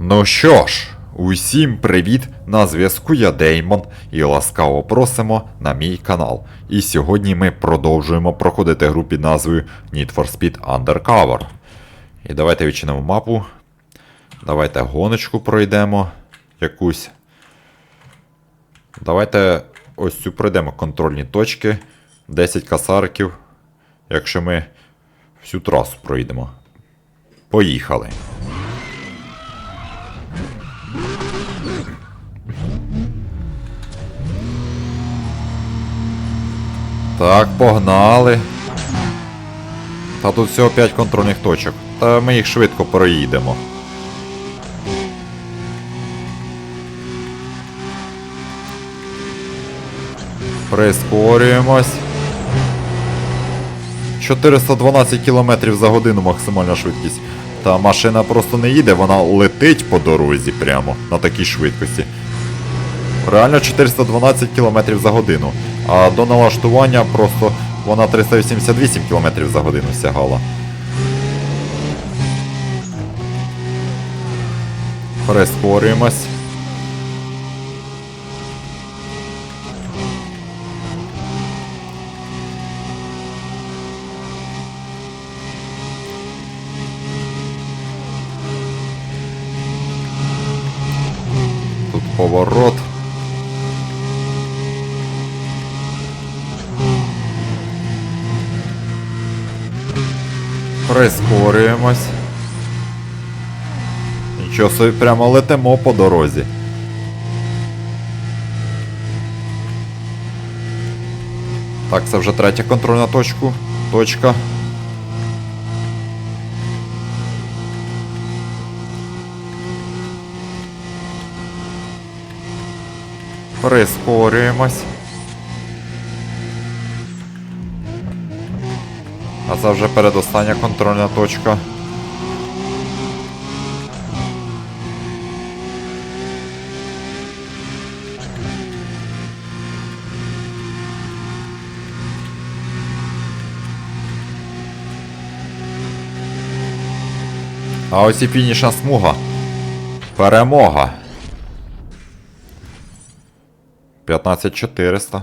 Ну що ж, усім привіт! На зв'язку я Деймон і ласкаво просимо на мій канал. І сьогодні ми продовжуємо проходити гру під назвою Need for Speed Undercover. І давайте відчинимо мапу. Давайте гоночку пройдемо якусь. Давайте ось цю пройдемо контрольні точки. 10 касарків. Якщо ми всю трасу пройдемо. Поїхали. Так, погнали. Та тут всього 5 контрольних точок. Та ми їх швидко проїдемо. Прискорюємось. 412 км за годину максимальна швидкість. Та машина просто не їде, вона летить по дорозі прямо на такій швидкості. Реально 412 км за годину. А до налаштування просто вона 388 км за годину сягала. Прискорюємось. Тут поворот. Прискорюємось. Нічого собі прямо летимо по дорозі. Так, це вже третя контрольна точку. точка. Прискорюємось. А це вже передостання контрольна точка. А ось і фінішна смуга. Перемога. 15400.